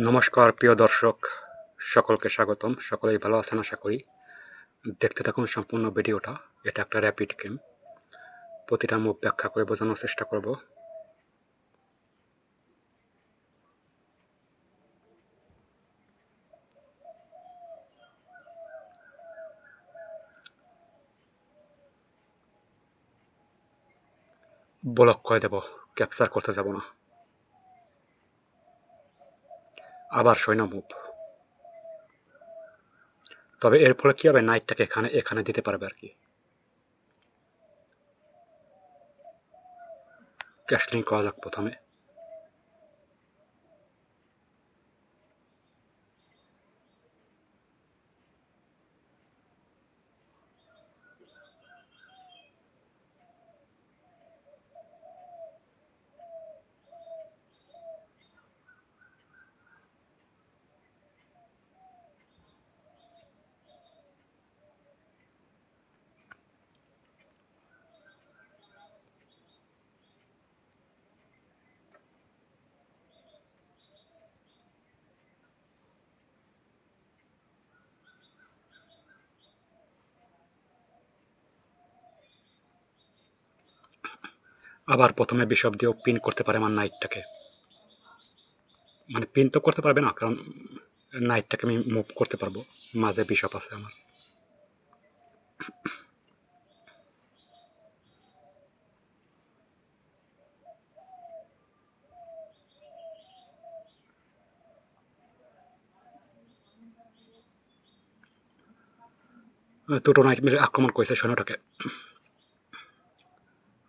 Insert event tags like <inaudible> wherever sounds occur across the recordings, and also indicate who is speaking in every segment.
Speaker 1: নমস্কার, প্রিয় দর্শক, সকলকে স্বাগতম। সকলেই ভালো আছেন আশা করি। দেখতে থাকুন সম্পূর্ণ ভিডিওটা। এটা একটা র্যাপিড গেম প্রতিটা মুভ ব্যাখ্যা করে বোঝানোর চেষ্টা করব। ব্লক করে দেব। ক্যাপচার করতে যাব না। আবার সৈন্য তবে এর ফলে কী হবে? নাইটটাকে এখানে এখানে দিতে পারবে আর কি। ক্যাশলিং করা যাক প্রথমে। আবার প্রথমে বিশপ দিয়েও পিন করতে পারে আমার নাইটটাকে। মানে পিন তো করতে পারবে না, কারণ নাইটটাকে আমি মুভ করতে পারব। মাঝে বিশপ আছে আমার। দুটো নাইট মিলে আক্রমণ করেছে সৈন্যটাকে।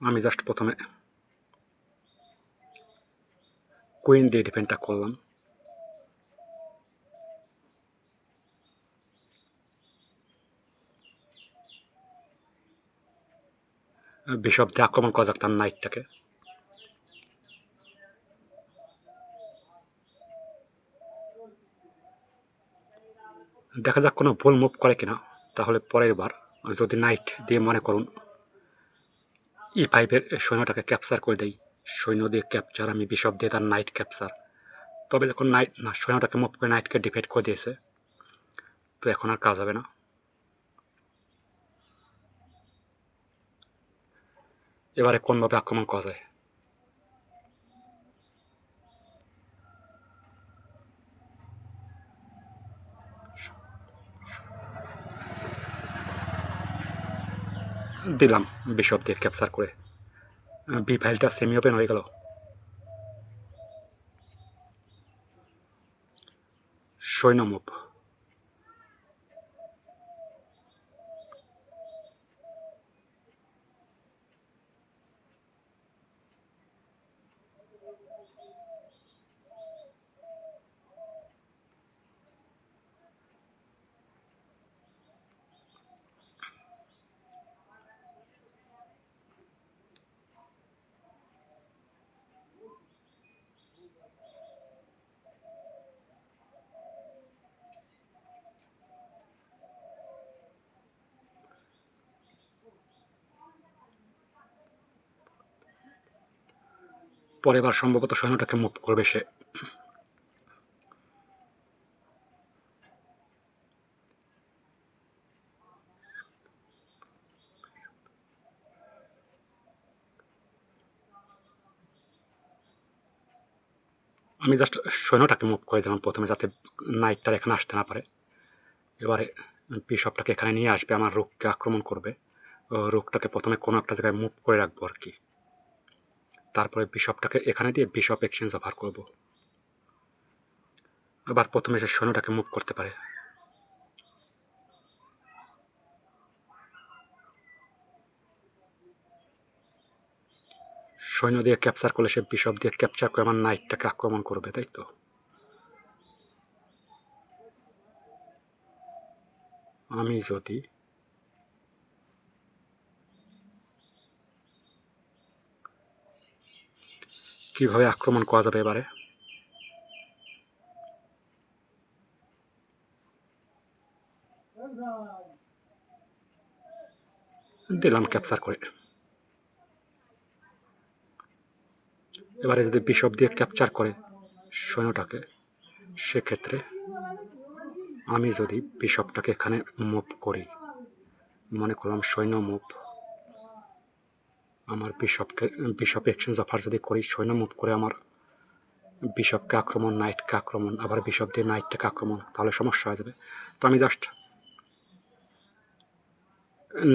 Speaker 1: আমি জাস্ট প্রথমে কুইন দিয়ে ডিফেন্ডটা করলাম। বিশপ দিয়ে আক্রমণ করা যাক তার নাইটটাকে দেখা যাক কোনো ভুল মুভ করে কিনা, তাহলে পরের বার যদি নাইট দিয়ে মনে করুন। ই পাইপের সৈন্যটাকে ক্যাপচার করে দেই। সৈন্য দিয়ে ক্যাপচার আমি বিশপ দিয়ে তার নাইট ক্যাপচার তবে যখন নাইট না, সৈন্যটাকে মুভ করে নাইটকে ডিফেট করে দিয়েছে, তো এখন আর কাজ হবে না। এবারে কোনভাবে আক্রমণ করা যায়? দিলাম বিশপ দিয়ে ক্যাপচার করে বি ফাইলটা সেমি ওপেন হয়ে গেল। সৈন্য মুভ পরের বার সম্ভবত সৈন্যটাকে মুভ করবে সে। আমি জাস্ট সৈন্যটাকে মুভ করে দিলাম প্রথমে যাতে নাইটটার এখানে আসতে না পারে। এবারে বিশপটাকে এখানে নিয়ে আসবে, আমার রোগকে আক্রমণ করবে। রোগটাকে প্রথমে কোনো একটা জায়গায় মুভ করে রাখব আর কি। বিশপটাকে এখানে দিয়ে বিশপ এক্সচেঞ্জ অফার করব। আবার প্রথমে সে সৈন্যটাকে মুভ করতে পারে। সৈন্য দিয়ে ক্যাপচার করলে সে বিশপ দিয়ে ক্যাপচার করে আমার নাইটটাকে আক্রমণ করবে, তাই তো? আমি যদি কীভাবে আক্রমণ করা যাবে এবারে? দিলাম ক্যাপচার করে। এবারে যদি বিশপ দিয়ে ক্যাপচার করে সৈন্যটাকে, সেক্ষেত্রে আমি যদি বিশপটাকে এখানে মুভ করি, মনে করলাম সৈন্য মুভ আমার বিশপকে বিশপ এক্সচেঞ্জ অফার যদি করি সৈন্য মুভ করে আমার বিশপকে আক্রমণ নাইটকে আক্রমণ, আবার বিশপ দিয়ে নাইটটাকে আক্রমণ, তাহলে সমস্যা হয়ে যাবে। তো আমি জাস্ট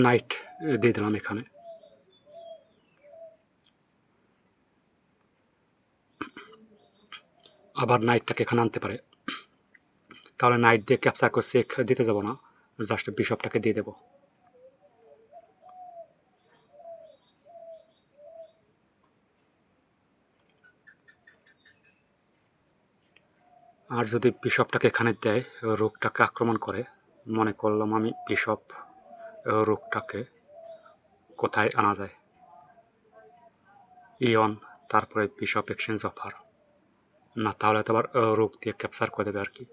Speaker 1: নাইট দিয়ে দিলাম এখানে। আবার নাইটটাকে এখানে আনতে পারে। তাহলে নাইট দিয়ে ক্যাপচার করে চেক দিতে যাব না জাস্ট বিশপটাকে দিয়ে দেবো। আর যদি বিষবটাকে এখানে দেয় রোগটাকে আক্রমণ করে, মনে করলাম আমি বিষপ রোগটাকে কোথায় আনা যায়? ইয়ন, তারপরে বিশপ এক্সচেঞ্জ অফার না, তাহলে তো আবার রোগ দিয়ে ক্যাপচার করে দেবে আর কি।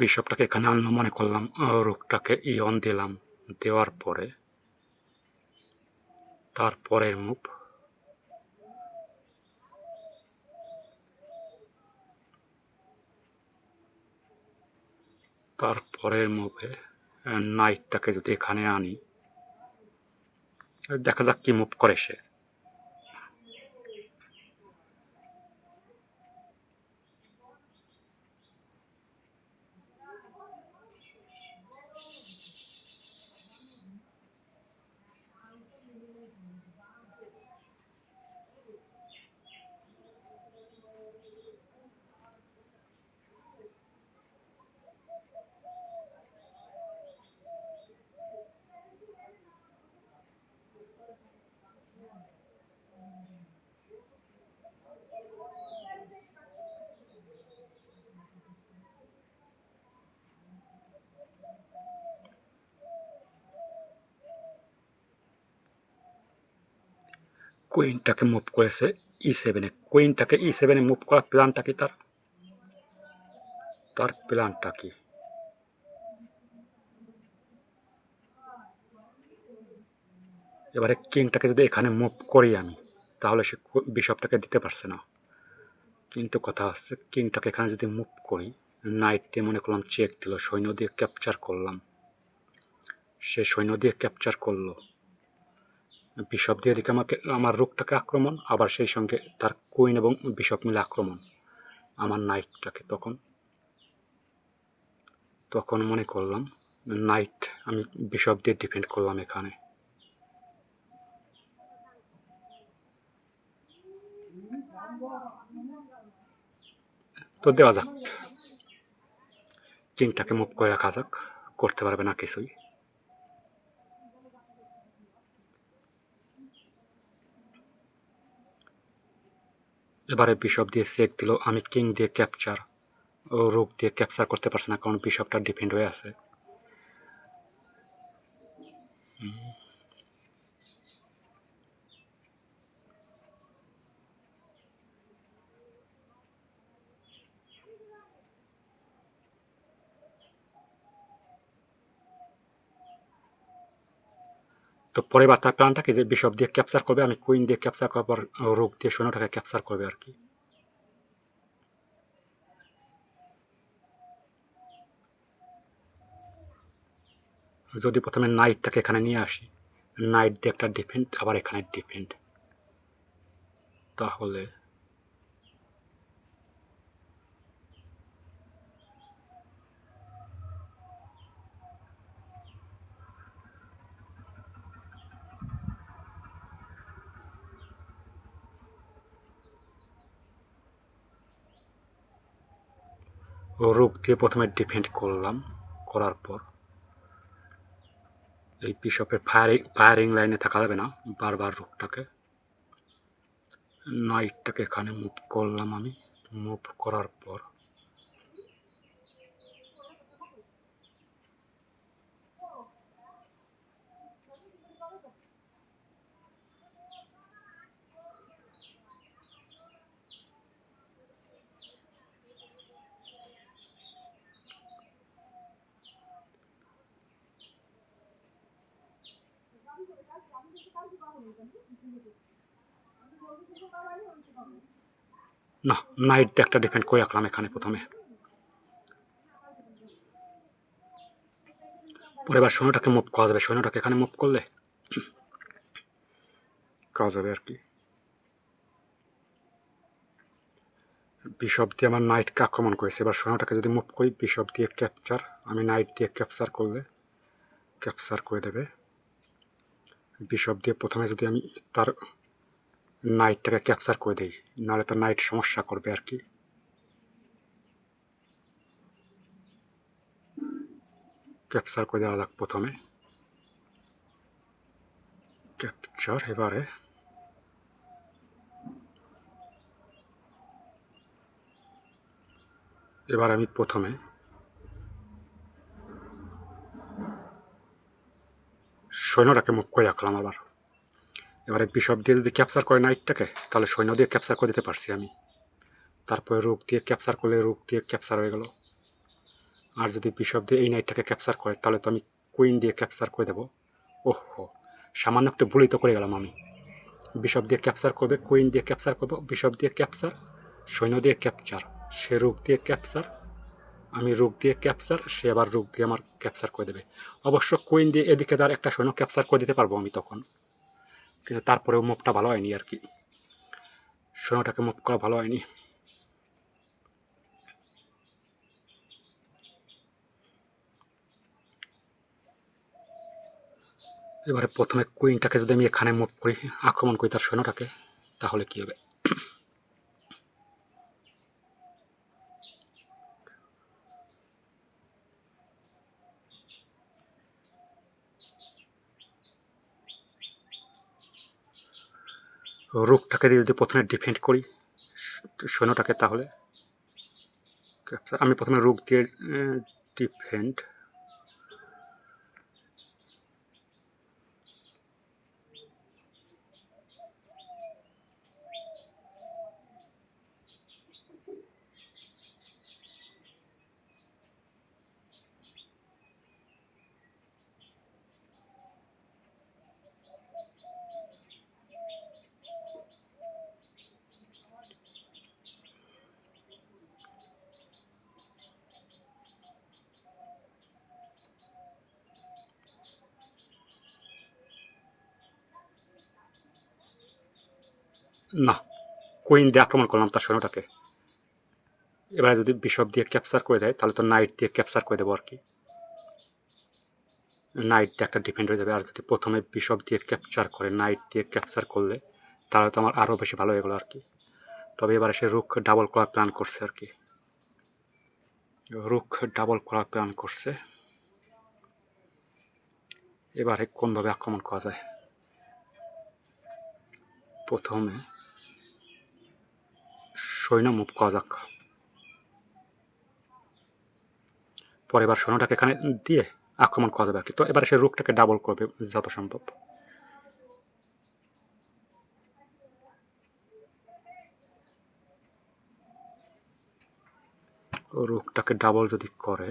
Speaker 1: বিশপটাকে এখানে আনলো, মনে করলাম রোগটাকে ইয়ন দিলাম, দেওয়ার পরে, তারপরের মুভ তারপরের মুভে নাইটটাকে যদি এখানে আনি, দেখা যাক কি মুভ করে সে। কুইনটাকে মুভ করেছে ই সেভেনে কুইনটাকে ই সেভেনে মুভ করার প্ল্যানটা কি তার? তার প্ল্যানটা কি? এবারে কিংটাকে যদি এখানে মুভ করি আমি, তাহলে সে বিশপটাকে দিতে পারছে না। কিন্তু কথা হচ্ছে কিংটাকে এখানে যদি মুভ করি নাইট দিয়ে মনে করলাম চেক দিল, সৈন্য দিয়ে ক্যাপচার করলাম। সে সৈন্য দিয়ে ক্যাপচার করল। বিশপ দিয়ে দিকে আমাকে, আমার রোগটাকে আক্রমণ, আবার সেই সঙ্গে তার কুইন এবং বিশপ মিলে আক্রমণ। আমার নাইটটাকে তখন তখন মনে করলাম, নাইট আমি বিশপ দিয়ে ডিফেন্ড করলাম এখানে। তো দেওয়া যাক। কিংটাকে মুভ করে রাখা যাক, করতে পারবে না কিছুই। এবারে বিশপ দিয়ে চেক দিল, আমি কিং দিয়ে ক্যাপচার ও রোগ দিয়ে ক্যাপচার করতে পারছি না, কারণ বিশপটা ডিপেন্ড হয়ে আছে। তো পরে বার তার প্ল্যানটা কি যে বিশপ দিয়ে ক্যাপচার করবে আমি কুইন দিয়ে ক্যাপচার করার পর রোগ দিয়ে সৈন্যটাকে ক্যাপচার করবে আর কি। যদি প্রথমে নাইটটাকে এখানে নিয়ে আসি নাইট দিয়ে একটা ডিফেন্ড আবার এখানে ডিফেন্ড তাহলে রোগ দিয়ে প্রথমে ডিফেন্ড করলাম, করার পর এই বিশপের ফায়ারিং ফায়ারিং লাইনে থাকা যাবে না, বারবার রুকটাকে নাইটটাকে এখানে মুভ করলাম আমি মুভ করার পর না নাইট একটা ডিফেন্ড করে রাখলাম এখানে প্রথমে। পরে এবার সৈন্যটাকে মুভ করা যাবে। সৈন্যটাকে এখানে মুভ করলে কাজ হবে আর কি। বিশপ দিয়ে আমার নাইটকে আক্রমণ করেছে। এবার সৈন্যটাকে যদি মুভ করি বিশপ দিয়ে ক্যাপচার আমি নাইট দিয়ে ক্যাপচার করলে ক্যাপচার করে দেবে। বিশপ দিয়ে প্রথমে যদি আমি তার নাইটটাকে ক্যাপচার করে দিই, নাহলে তো নাইট সমস্যা করবে আর কি। ক্যাপচার করে দেওয়া যাক প্রথমে। ক্যাপচার এবারে। এবার আমি প্রথমে সৈন্যটাকে মুখ করে রাখলাম আবার। এবারে বিশপ দিয়ে যদি ক্যাপচার করে নাইটটাকে তাহলে সৈন্য দিয়ে ক্যাপচার করে দিতে পারছি আমি। তারপরে রোগ দিয়ে ক্যাপচার করলে রোগ দিয়ে ক্যাপচার হয়ে গেল। আর যদি বিশপ দিয়ে এই নাইটটাকে ক্যাপচার করে, তাহলে তো আমি কুইন দিয়ে ক্যাপচার করে দেবো। ওহো, সামান্য একটু ভুলিত করে গেলাম আমি। বিশপ দিয়ে ক্যাপচার করবে কুইন দিয়ে ক্যাপচার করব। বিশপ দিয়ে ক্যাপচার সৈন্য দিয়ে ক্যাপচার সে রোগ দিয়ে ক্যাপচার আমি রোগ দিয়ে ক্যাপচার সে আবার রোগ দিয়ে আমার ক্যাপচার করে দেবে। অবশ্য কুইন দিয়ে এদিকে তার একটা সৈন্য ক্যাপচার করে দিতে পারব আমি তখন। কিন্তু তারপরেও মুভটা ভালো হয়নি আর কি। সোনাটাকে মুভ করা ভালো হয়নি। এবারে প্রথমে কুইনটাকে যদি আমি এখানে মুভ করি, আক্রমণ করি তার সৈন্যটাকে তাহলে কী হবে? রুকটাকে দিয়ে যদি প্রথমে ডিফেন্ড করি সৈন্যটাকে তাহলে আচ্ছা, আমি প্রথমে রোগ দিয়ে ডিফেন্ড না কুইন দিয়ে আক্রমণ করলাম, তার সৈন্যটাকে। এবারে যদি বিশপ দিয়ে ক্যাপচার করে দেয়, তাহলে তো নাইট দিয়ে ক্যাপচার করে দেবো আর কি। নাইট দিয়ে একটা ডিপেন্ড হয়ে যাবে, আর যদি প্রথমে বিশপ দিয়ে ক্যাপচার করে নাইট দিয়ে ক্যাপচার করলে, তাহলে তো আমার আরও বেশি ভালো হয়ে গেলো আর কি। তবে এবারে সে রুখ ডাবল করার প্ল্যান করছে আর কি। রুখ ডাবল করার প্ল্যান করছে। এবারে কোনভাবে আক্রমণ করা যায়? প্রথমে সৈন্য মুভ করা যাক পরে এবার সৈন্যটাকে এখানে দিয়ে আক্রমণ করা যাবে আর কি। তো এবার সে রুখটাকে ডাবল করবে যত সম্ভব। রুখটাকে ডাবল যদি করে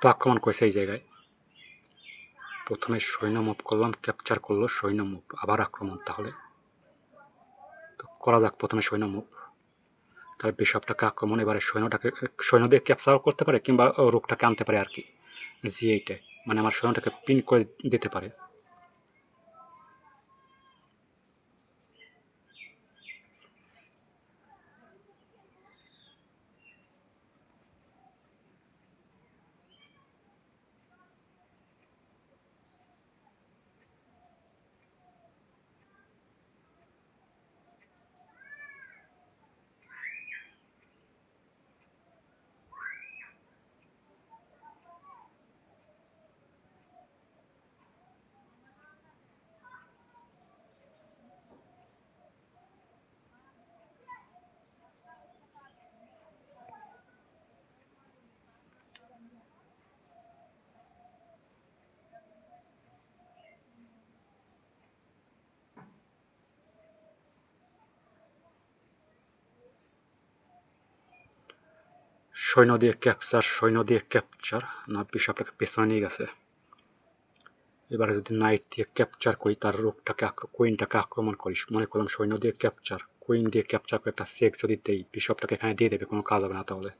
Speaker 1: তো আক্রমণ করেছে এই জায়গায়। প্রথমে সৈন্য মুভ করলাম ক্যাপচার করল সৈন্য মুভ আবার আক্রমণ তাহলে। তো করা যাক প্রথমে সৈন্য মুভ তার বিশপটাকে আক্রমণ, এবারে সৈন্যটাকে সৈন্য দিয়ে ক্যাপচারও করতে পারে কিংবা রোগটাকে আনতে পারে আর কি জি এইটাই। মানে আমার সৈন্যটাকে পিন করে দিতে পারে। সৈন্য দিয়ে ক্যাপচার সৈন্য দিয়ে ক্যাপচার না বিশপটাকে পেছনে নিয়ে গেছে। এবারে যদি নাইট দিয়ে ক্যাপচার করি, তার রোগটাকে কুইনটাকে আক্রমণ করি মনে করলাম সৈন্য দিয়ে ক্যাপচার কুইন দিয়ে ক্যাপচার করে একটা সেক্স যদি দেই বিশপটাকে এখানে দিয়ে দেবে, কোনো কাজ হবে না তাহলে।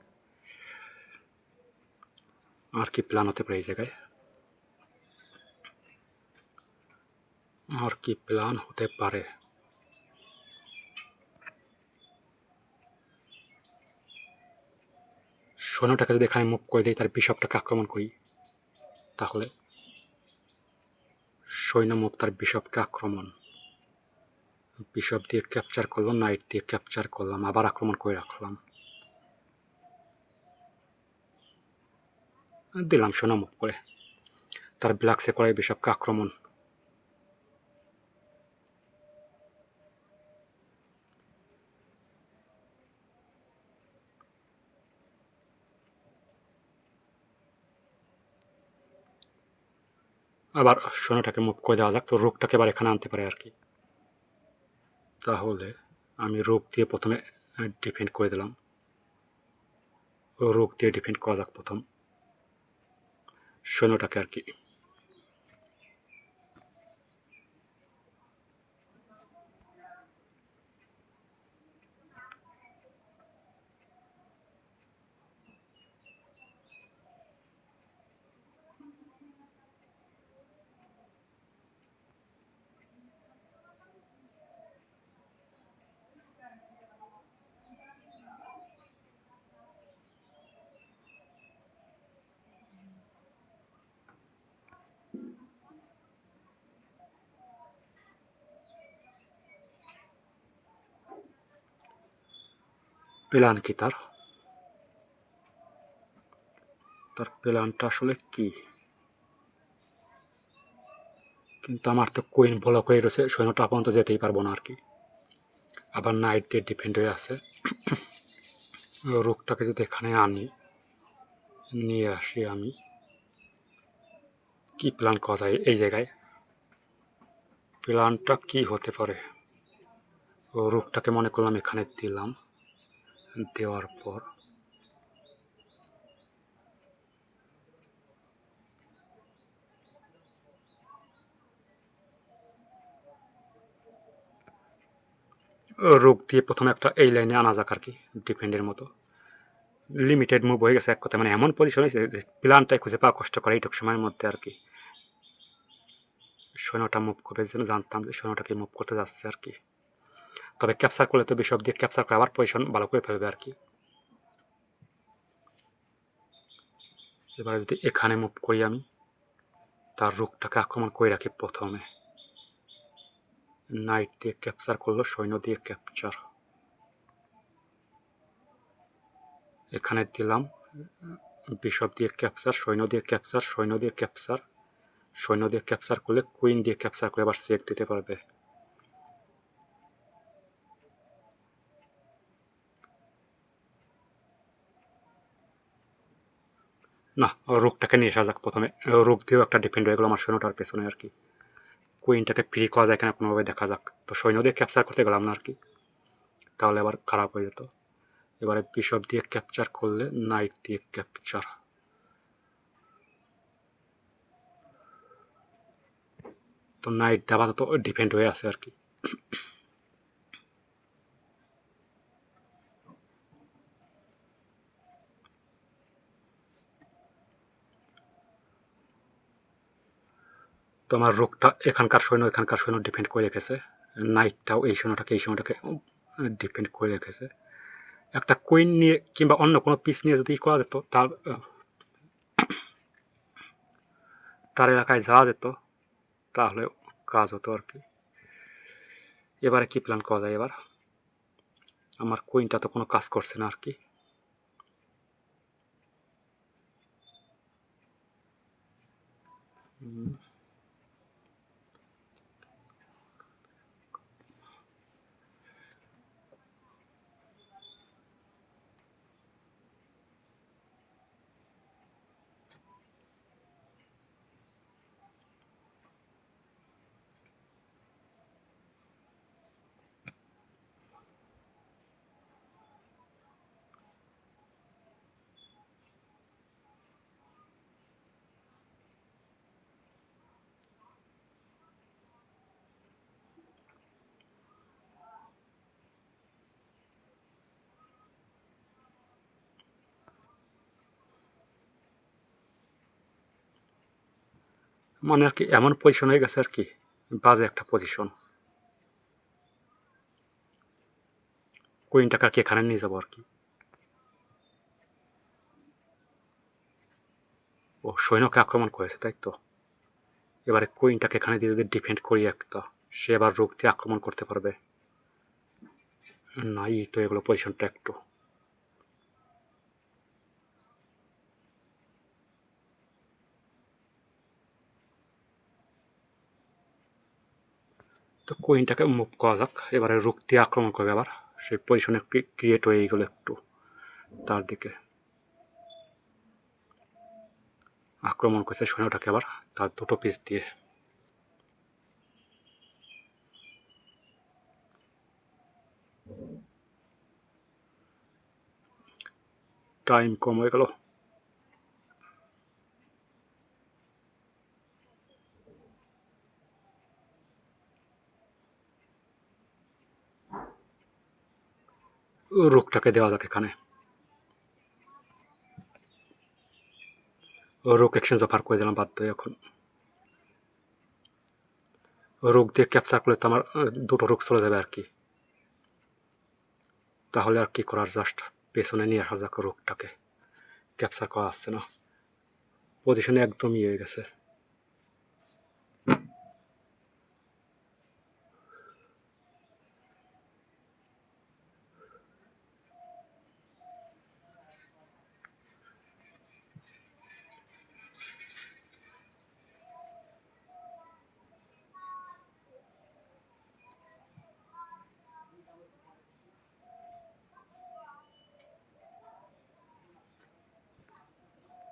Speaker 1: আর কি প্ল্যান হতে পারে এই জায়গায়? আর কি প্ল্যান হতে পারে? সৈন্যটাকে যদি এখানে মুভ করে দিই, তার বিশপটাকে আক্রমণ করি, তাহলে সৈন্য মুভ তার বিশপকে আক্রমণ। বিশপ দিয়ে ক্যাপচার করলাম নাইট দিয়ে ক্যাপচার করলাম, আবার আক্রমণ করে রাখলাম। দিলাম সোনা মুভ করে। তার ব্ল্যাকসে করে বিশপকে আক্রমণ। আবার সোনাটাকে মুখ করে দেওয়া যাক। তো রোগটাকে এবার এখানে আনতে পারে আর কি। তাহলে আমি রোগ দিয়ে প্রথমে ডিফেন্ড করে দিলাম। রোগ দিয়ে ডিফেন্ড করা যাক প্রথম। সৈন্যটাকে আর কি। প্ল্যান কি তার? তার প্ল্যানটা আসলে কি? কিন্তু আমার তো কুইন ব্লক হয়ে রয়েছে, সৈন্যটা পর্যন্ত যেতেই পারব না আর কি। আবার নাইট দিয়ে ডিপেন্ড হয়ে আছে। <coughs> রোগটাকে যদি এখানে আনি, নিয়ে আসি আমি। কি প্ল্যান করা যায় এই জায়গায়? প্ল্যানটা কি হতে পারে? রোগটাকে মনে করলাম এখানে দিলাম। দেওয়ার পর রোগ দিয়ে প্রথমে একটা এই লাইনে আনা যাক আর কি ডিফেন্ডের মতো। লিমিটেড মুভ হয়ে গেছে এক কথা মানে এমন পজিশন হয়েছে যে প্ল্যানটাই খুঁজে পাওয়া কষ্ট করে এইটুকু সময়ের মধ্যে আর কি। সৈন্যটা মুভ করবে জন্য জানতাম যে সৈন্যটাকে মুভ করতে যাচ্ছে আর কি। তবে ক্যাপচার করলে তো বিশপ দিয়ে ক্যাপচার করে আবার পজিশন ভালো করে ফেলবে আর কি। এবারে যদি এখানে মুভ করি আমি, তার রোগটাকে আক্রমণ করে রাখি প্রথমে। নাইট দিয়ে ক্যাপচার করল, সৈন্য দিয়ে ক্যাপচার এখানে দিলাম বিশপ দিয়ে ক্যাপচার সৈন্য দিয়ে ক্যাপচার সৈন্য দিয়ে ক্যাপচার সৈন্য দিয়ে ক্যাপচার করলে কুইন দিয়ে ক্যাপচার করে আবার চেক দিতে পারবে। না, রোগটাকে নিয়ে আসা যাক প্রথমে রোগ দিয়েও একটা ডিপেন্ড হয়ে গেলো আমার সৈন্যটার পেছনে আর কি। কুইনটাকে ফ্রি করা যায় কিনা কোনোভাবে দেখা যাক। তো সৈন্য দিয়ে ক্যাপচার করতে গেলাম না আর কি। তাহলে আবার খারাপ হয়ে যেত। এবারে বিশপ দিয়ে ক্যাপচার করলে নাইট দিয়ে ক্যাপচার তো নাইট দেওয়া তো ডিপেন্ড হয়ে আছে আর কি। তো আমার রোগটা এখানকার সৈন্য এখানকার সৈন্য ডিপেন্ড করে রেখেছে। নাইটটাও এই সৈন্যটাকে এই সৈন্যটাকে ডিপেন্ড করে রেখেছে। একটা কুইন নিয়ে কিংবা অন্য কোনো পিস নিয়ে যদি করা যেত, তার তার এলাকায় যাওয়া যেত, তাহলে কাজ হতো আর কি। এবারে কী প্ল্যান করা যায় এবার? আমার কুইনটা তো কোনো কাজ করছে না আর কি। মানে আর কি, এমন পজিশন হয়ে গেছে আর কি, বাজে একটা পজিশন কুইন টাকা আর কি এখানে নিয়ে যাব আর কি? ও, সৈন্যকে আক্রমণ করেছে, তাই তো? এবারে কুইনটাকে এখানে দিয়ে যদি ডিফেন্ড করি একটা সে এবার রোগ দিয়ে আক্রমণ করতে পারবে। না নাই তো এগুলো পজিশনটা একটু। কুইনটাকে মুভ করা যাক। এবারে রুক দিয়ে আক্রমণ করবে আবার। সেই পজিশনে ক্রিয়েট হয়ে গেলো একটু। তার দিকে। আক্রমণ করছে সৈন্যটাকে আবার। তার দুটো পিস দিয়ে। টাইম কম হয়ে গেল। রোগটাকে দেওয়া যাক এখানে। রোগ এক্সচেঞ্জ অফার করে দিলাম বাধ্য এখন। রোগ দিয়ে ক্যাপচার করলে তো আমার দুটো রোগ চলে যাবে আর কি। তাহলে আর কি করার? জাস্ট পেছনে নিয়ে আসা যাক রোগটাকে। ক্যাপচার করা আসছে না। পজিশনে একদমই হয়ে গেছে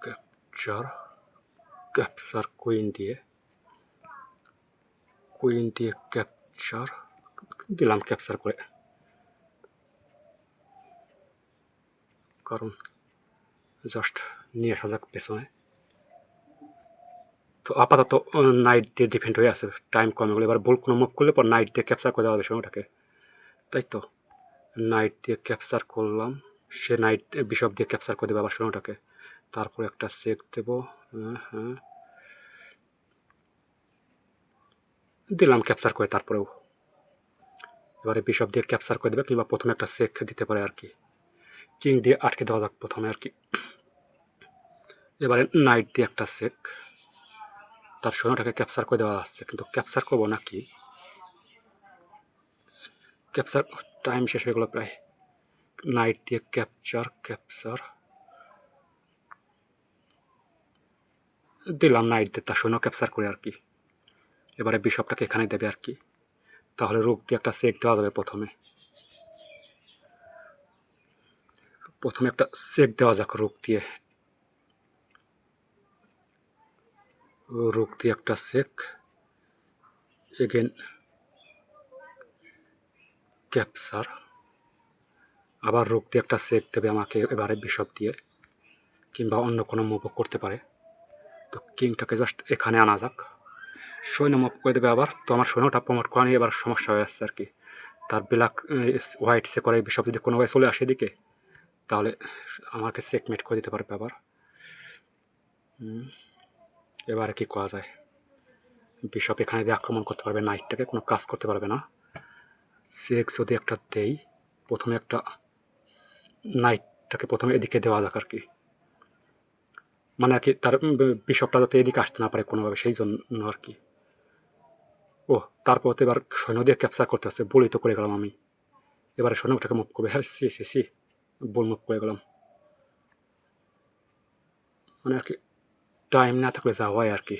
Speaker 1: ক্যাপচার ক্যাপচার কুইন দিয়ে কুইন দিয়ে ক্যাপচার দিলাম ক্যাপচার করে। কারণ জাস্ট নিয়ে আসা যাক পেছনে। তো আপাতত নাইট দিয়ে ডিফেন্ড হয়ে আছে টাইম কমে গেলো। এবার বল কোনো মুভ করলে পর নাইট দিয়ে ক্যাপচার করে দেওয়া হবে সময়টাকে তাই তো? নাইট দিয়ে ক্যাপচার করলাম, সে নাইট বিশপ দিয়ে ক্যাপচার করে দেবে আবার সময়টাকে তারপর একটা চেক দেবো হ্যাঁ হ্যাঁ। দিলাম ক্যাপচার করে তারপরেও। এবারে বিশপ দিয়ে ক্যাপচার করে দেবে কিংবা প্রথমে একটা চেক দিতে পারে আর কি। কিং দিয়ে আটকে দেওয়া যাক প্রথমে আর কি। এবারে নাইট দিয়ে একটা চেক তার সৈন্যটাকে ক্যাপচার করে দেওয়া আসছে কিন্তু ক্যাপচার করব না কি? ক্যাপচার টাইম শেষ হয়ে গেলো প্রায়। নাইট দিয়ে ক্যাপচার ক্যাপচার দিলাম নাইট দিয়ে তার সৈন্য ক্যাপচার করে আর কি। এবারে বিশপটাকে এখানে দেবে আর কি। তাহলে রোগ দিয়ে একটা সেক দেওয়া যাবে প্রথমে। প্রথমে একটা সেক দেওয়া যাক রোগ দিয়ে। রোগ দিয়ে একটা সেক। এগেন ক্যাপচার আবার রোগ দিয়ে একটা সেক দেবে আমাকে এবারে বিশপ দিয়ে, কিংবা অন্য কোনো মুভও করতে পারে। তো কিংটাকে জাস্ট এখানে আনা যাক। সৈন্য মুভ করে দেবে আবার। তো আমার সৈন্যটা প্রমোট করা নিয়ে এবার সমস্যা হয়ে আসছে আর কি তার ব্ল্যাক হোয়াইট সে করে বিশপ যদি কোনোভাবে চলে আসে এদিকে, তাহলে আমাকে চেকমেট করে দিতে পারবে আবার। এবারে কি করা যায়? বিশপ এখানে দিয়ে আক্রমণ করতে পারবে নাইটটাকে কোনো কাজ করতে পারবে না। চেক যদি একটা দেই, প্রথমে একটা নাইটটাকে প্রথমে এদিকে দেওয়া যাক আর কি মানে আর কি তার বিশপটা যাতে এদিকে আসতে না পারে কোনোভাবে, সেই জন্য আর কি ও তারপর তো এবার সৈন্য দিয়ে ক্যাপচার করতে আসছে বলি তো করে গেলাম আমি। এবারে সৈন্যটাকে মুভ করবে। হ্যাঁ সি সি সি, বল মুভ করে গেলাম। মানে আর কি টাইম না থাকলে যা হয় আর কি।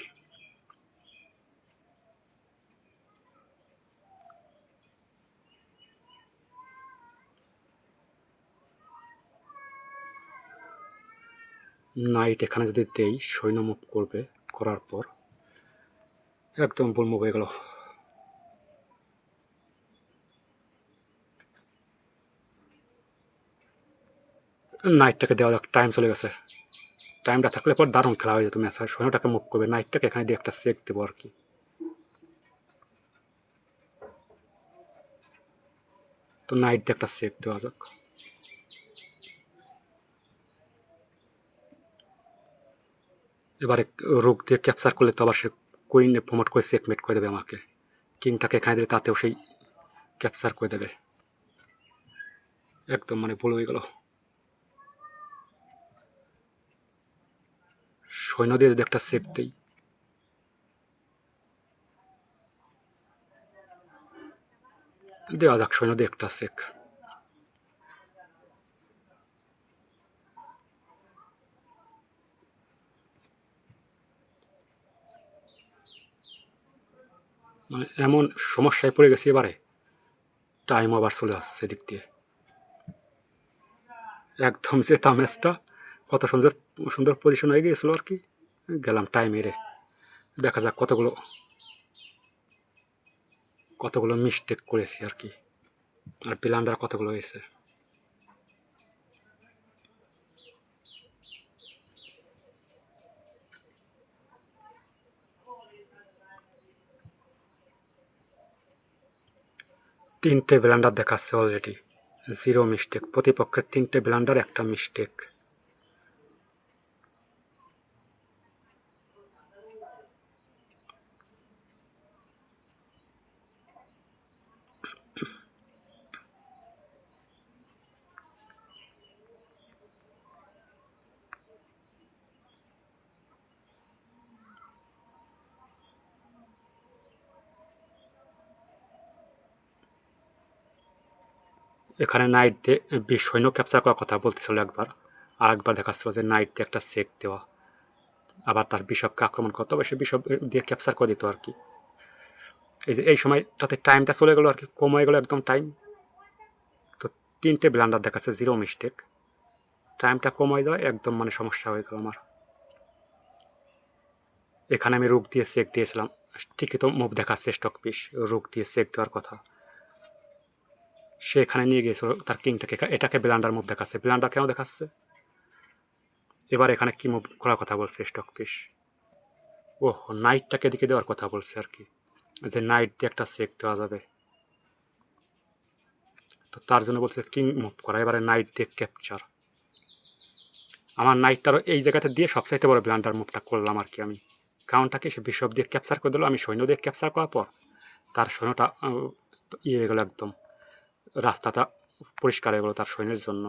Speaker 1: নাইট এখানে যদি দেই, সৈন্য মুভ করবে, করার পর, একদম বল মুভ হয়ে গেল। নাইটটাকে দেওয়া যাক টাইম চলে গেছে। টাইমটা থাকলে পর দারুণ খেলা হয়ে যেত ম্যাচ, আর সৈন্যটাকে মুভ করবে। নাইটটাকে এখানে দিয়ে একটা চেক দেবো আর কি। তো নাইট দিয়ে একটা চেক দেওয়া যাক। এবারে রোগ দিয়ে ক্যাপচার করলে তো আবার সে কুইনে প্রমোট করে চেকমেট করে দেবে আমাকে। কিংটাকে এখানে দিলে তাতেও সেই ক্যাপচার করে দেবে। একদম মানে ভুল হয়ে গেল। সৈন্য দিয়ে যদি একটা সেফ দেই দেওয়া যাক সৈন্য দিয়ে একটা সেক মানে এমন সমস্যায় পড়ে গেছি এবারে। টাইম আবার চলে আসছে দিক দিয়ে। একদম যেতাম ম্যাচটা কত সুন্দর সুন্দর পজিশন হয়ে গিয়েছিল আর কি। গেলাম টাইম এরে দেখা যাক কতগুলো কতগুলো মিস্টেক করেছি আর কি। আর প্ল্যান্ডার কতগুলো হয়েছে। তিনটে ব্লান্ডার দেখাচ্ছে অলরেডি জিরো মিস্টেক প্রতিপক্ষের তিনটে ব্লান্ডার একটা মিস্টেক এখানে নাইট দিয়ে বিশ সৈন্য ক্যাপচার করার কথা বলতেছিল একবার। আর একবার দেখাচ্ছিল যে নাইট দিয়ে একটা সেক দেওয়া। আবার তার বিশপকে আক্রমণ করতে হবে, সে বিশপ দিয়ে ক্যাপচার করে দিত আর কি এই যে, এই সময়টাতে টাইমটা চলে গেলো আর কি কম গেলো একদম টাইম তো তিনটে ব্লান্ডার দেখাচ্ছে জিরো মিস্টেক টাইমটা কম হয়ে যাওয়ায় একদম মানে সমস্যা হয়ে গেল আমার। এখানে আমি রোগ দিয়ে চেক দিয়েছিলাম। ঠিকই তো মুভ দেখাচ্ছে স্টক পিস রোগ দিয়ে চেক দেওয়ার কথা। সে এখানে নিয়ে গিয়েছিল তার কিংটাকে এটাকে ব্লান্ডার মুভ দেখাচ্ছে। ব্লান্ডার কেন দেখাচ্ছে? এবার এখানে কি মুভ করার কথা বলছে স্টক পিস ও নাইটটাকে দিকে দেওয়ার কথা বলছে আর কি। যে নাইট দিয়ে একটা চেক দেওয়া যাবে। তো তার জন্য বলছে কিং মুভ করা, এবারে নাইট দিয়ে ক্যাপচার। আমার নাইটটারও এই জায়গাতে দিয়ে সবচাইতে বড় ব্লান্ডার মুভটা করলাম আর কি আমি। কারণটাকে সে বিশপ দিয়ে ক্যাপচার করে দিল, আমি সৈন্য দিয়ে ক্যাপচার করার পর তার সৈন্যটা ইয়ে হয়ে গেলো একদম। রাস্তাটা পরিষ্কার হয়ে গেলো তার সৈন্যের জন্য।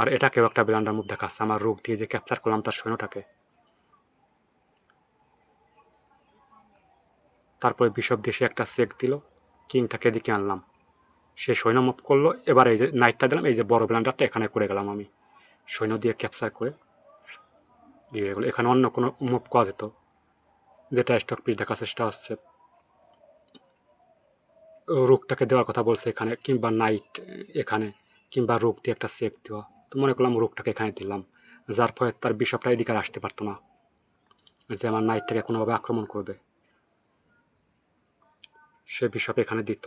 Speaker 1: আর এটাকেও একটা ব্লান্ডার মুভ দেখাচ্ছে, আমার রোগ দিয়ে যে ক্যাপচার করলাম তার সৈন্যটাকে তারপরে বিশপ সে একটা চেক দিল, কিংটাকে এদিকে আনলাম। সে সৈন্য মুভ করল, এবার এই যে নাইটটা দিলাম, এই যে বড় ব্লান্ডারটা এখানে করে গেলাম আমি। সৈন্য দিয়ে ক্যাপচার করে ইয়ে এখানে অন্য কোনো মুভ করা যেত। যেটা স্টক পিস দেখা চেষ্টা হচ্ছে। রোগটাকে দেওয়ার কথা বলছে এখানে, কিংবা নাইট এখানে, কিংবা রোগ দিয়ে একটা চেক দেওয়া। তো মনে করলাম রোগটাকে এখানে দিলাম। যার ফলে তার বিশপটা এদিকে আসতে পারতো না। যে আমার নাইটটাকে কোনোভাবে আক্রমণ করবে। সে বিশপ এখানে দিত।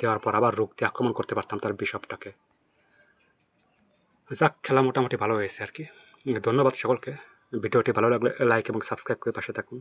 Speaker 1: দেওয়ার পর আবার রোগ দিয়ে আক্রমণ করতে পারতাম তার বিশপটাকে যাক, খেলা মোটামুটি ভালো হয়েছে আর কি। ধন্যবাদ সকলকে। ভিডিওটি ভালো লাগলে লাইক এবং সাবস্ক্রাইব করে পাশে থাকুন।